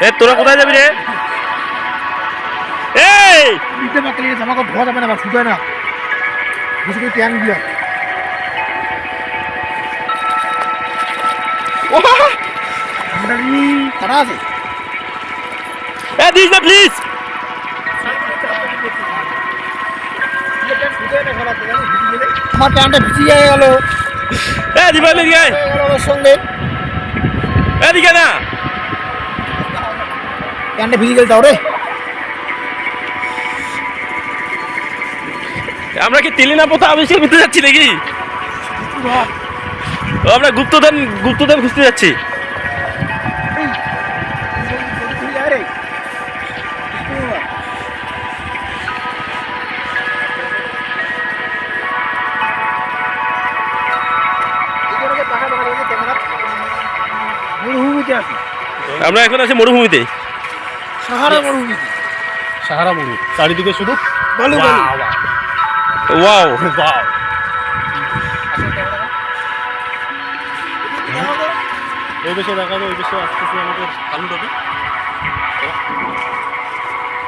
এ তোরা কোথায় যাবি রে? এই! দিতে পারলে জামা কাপড় ধোয়া যাবে না বা শুকায় না। বেশি করে ট্যাং দিয়া। তারা আছে? এ দিস না প্লিজ! আমার প্যান্টটা ভিজে গেল। এ দিবাই দিকে আয়। সঙ্গে। এদিকে না। প্যান্টটা ভিজে গেল তাও রে। আমরা কি তেলিনা পোতা আবিষ্কার করতে যাচ্ছি নাকি? আমরা গুপ্তধন গুপ্তধন খুঁজতে যাচ্ছি। মরুভূমিতে আছে। আমরা এখন আছি মরুভূমিতে। সাহারা মরুভূমিতে। সাহারা মরু চারিদিকে শুধু? বালু ওয়াও বেশে দেখাবো বেশে আমাদের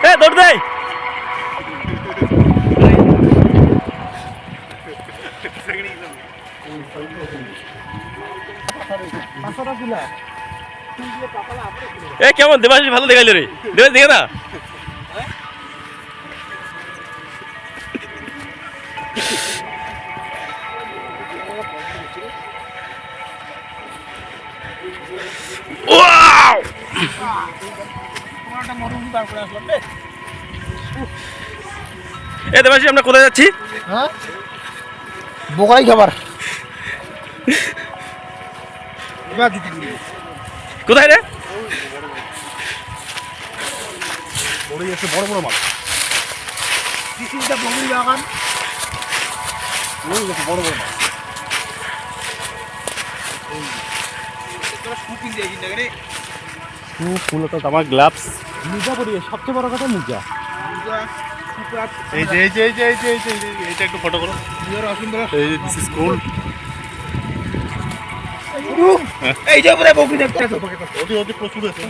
এ দৌড় দেয় এ কেমন? দেবাশিস ভালো দেখাইলো রে। দেবাশিস দেখে না? এ দেবাশিস আমরা কোথায় যাচ্ছি? হ্যাঁ? বোকাই খাবার। কোথায় রে? বড়ই আছে বড় বড় মাছ। বাগান। বড় বড় মাছ। আমার গ্লাভস মুজা পরিয়ে সবচেয়ে বড় কথা মুজা। এই যে এই যে এই যে এই যে এই যে এই যে, এইটা একটু ফটো করো। এই যে দিস ইজ গোল্ড এই যে দেখতে প্রচুর আছে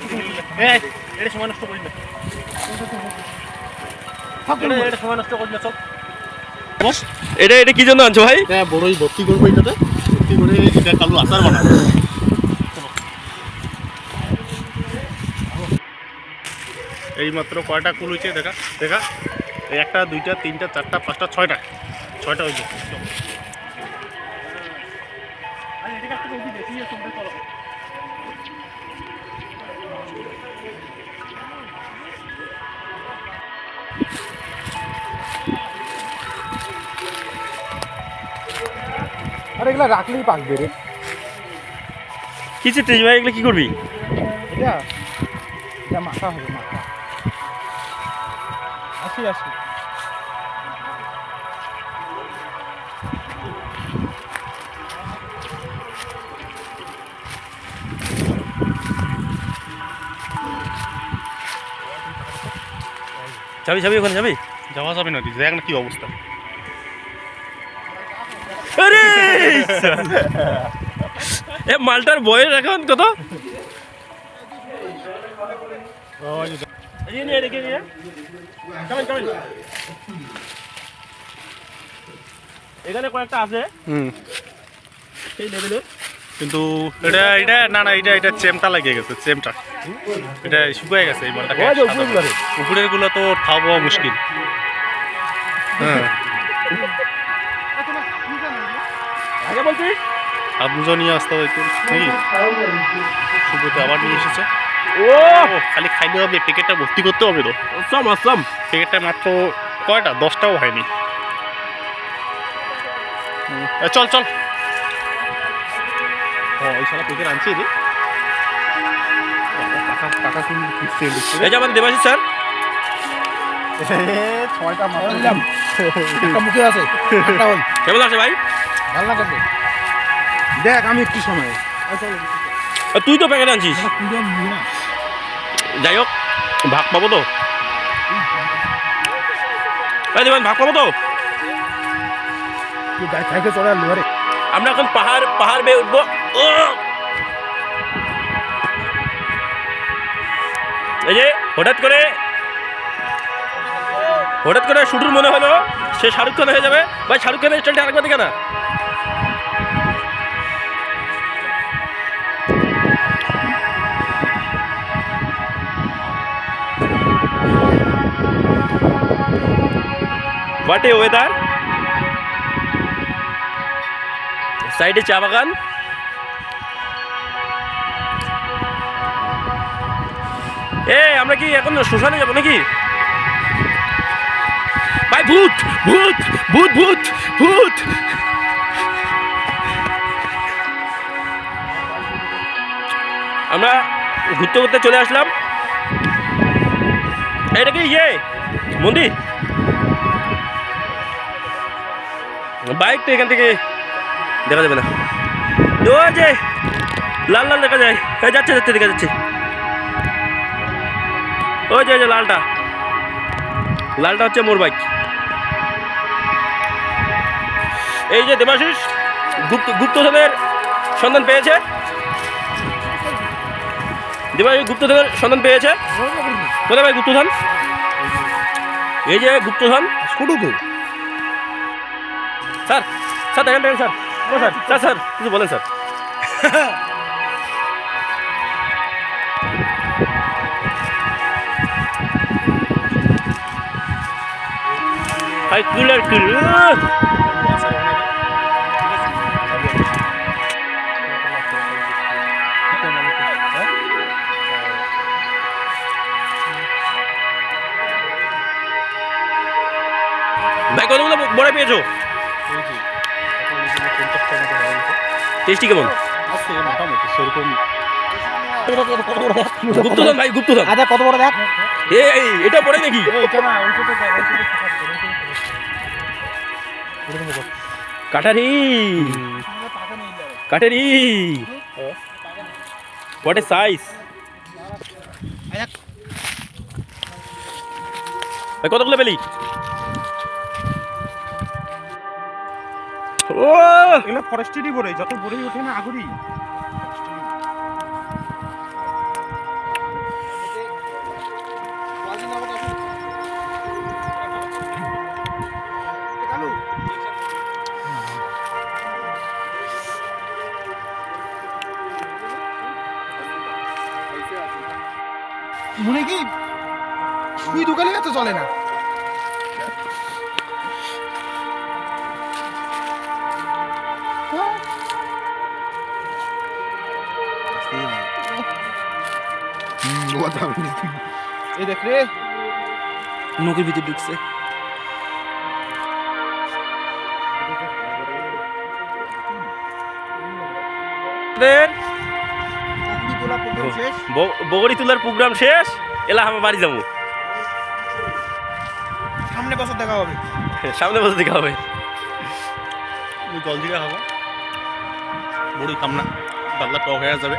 এটা সময় নষ্ট না। এটা- সময় নষ্ট করিস না চল। বস এটা এটা কি জন্য আনছো ভাই? হ্যাঁ বড়ই ভর্তি করব এটাতে। ভর্তি করে এটা কালু আচার বানাবো। এই মাত্র কয়টা কুল হয়েছে? দেখা দেখা। এই একটা দুইটা তিনটা চারটা পাঁচটা ছয়টা। ছয়টা হয়েছে। আরে এগুলা রাখলেই পাকবে রে। কি চিত্রিস ভাই এগুলো কি করবি? এটা এটা মাথা হবে মাথা আসি আসি। যাবি যাবি ওখানে যাবি যাওয়া যাবে না দেখ না কি অবস্থা। আরে! এ মালটার বয়স এখন কত? এখানে কয়েকটা আছে। হুম। সেই লেভেলের কিন্তু এটা এটা না না এটা এটা চেমটা লাগিয়ে গেছে চেমটা। এটা শুকিয়ে গেছে এই মালটা উপরেরগুলো তো খাওয়া পাওয়া মুশকিল। হ্যাঁ। আগে নিয়ে আসতে হবে একটু শুভতে আবার নিয়ে এসেছে। ও! খালি খাইতে হবে প্যাকেটটা ভর্তি করতে হবে তো। অসম অসম প্যাকেটটা মাত্র কয়টা? দশটাও হয়নি। চল চল। হ্যাঁ ওই সারা প্যাকেট আনছি রে এই যে আমাদের দেবাশিস স্যার। ছয়টা দিলাম মুখে আছে কেমন ভাই? ভালো দেখ আমি একটু সময়। তুই তো প্যাকেট আনছিস। যাই হোক ভাগ পাবো তো। দেবেন ভাগ পাবো তো? আমরা এখন পাহাড় পাহাড় বেয়ে উঠবো। এই যে, হঠাৎ করে হঠাৎ করে শুটুর মনে হলো, সে শাহরুখ খান হয়ে যাবে। ভাই, শাহরুখ খানের স্টাইলটা আরেকবার দেখে না। হোয়াট এ ওয়েদার সাইডে চা বাগান। এ, আমরা কি এখন শ্মশানে যাব নাকি? ভাই, ভূত ভূত ভূত ভূত ভূত। আমরা ঘুরতে ঘুরতে চলে আসলাম। এটা কি ইয়ে? মন্দির? বাইক তো এখান থেকে দেখা যাবে না। ওই যে, লাল লাল দেখা যায়। এই যাচ্ছে যাচ্ছে, দেখা যাচ্ছে। ওই যে যে লালটা। লালটা হচ্ছে মোর বাইক। এই যে দেবাশিস গুপ্ত গুপ্তধনের সন্ধান পেয়েছে। দেবাশিস গুপ্তধনের সন্ধান পেয়েছে। কোথায় ভাই গুপ্তধন? এই যে গুপ্তধন। স্কুটু তো স্যার স্যার দেখেন দেখেন স্যার। ও স্যার স্যার স্যার কিছু বলেন স্যার। ভাই কুলার কুল ভাই কতগুলো বড় পেয়েছ? টেস্টি কেমন? গুপ্তধন ভাই গুপ্তধন। আচ্ছা কত বড় দেখ? এই এটা পড়ে নাকি এটা না কাটারি। কাটারি। হোয়াট এ সাইজ কতগুলো পেলি? ও এগুলো ফরেস্টেরই বড়ই যত বড়ই ওঠে না আগুরি। মনে কি? তুই দোকানে এত চলে না। এই দেখ রে। নৌকের ভিতরে ঢুকছে। আমাদের তোলা প্রোগ্রাম শেষ। ব- বগড়ি তোলার প্রোগ্রাম শেষ? এলা আমার বাড়ি যাব। সামনে বছর দেখা হবে। সামনে বসে দেখা হবে। জল জিরা খাব বড়ি খাম না। দাদলা টক হয়ে যাবে।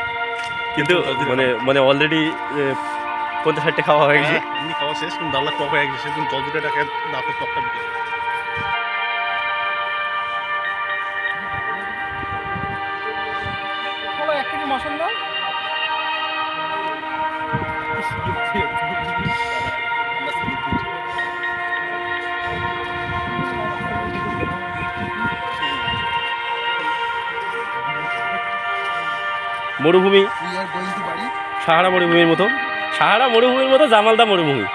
কিন্তু মানে মানে অলরেডি পঞ্চাশ ষাটটা খাওয়া হয়ে গেছে। হ্যাঁ, এমনি খাওয়া শেষ কিন্তু দাদলা টক হয়ে গেছে। সেদিন জল জিরাটা খেয়ে দাঁতের টকটা দিতে মরুভূমি। সাহারা মরুভূমির মতো। সাহারা মরুভূমির মতো জামালদা মরুভূমি।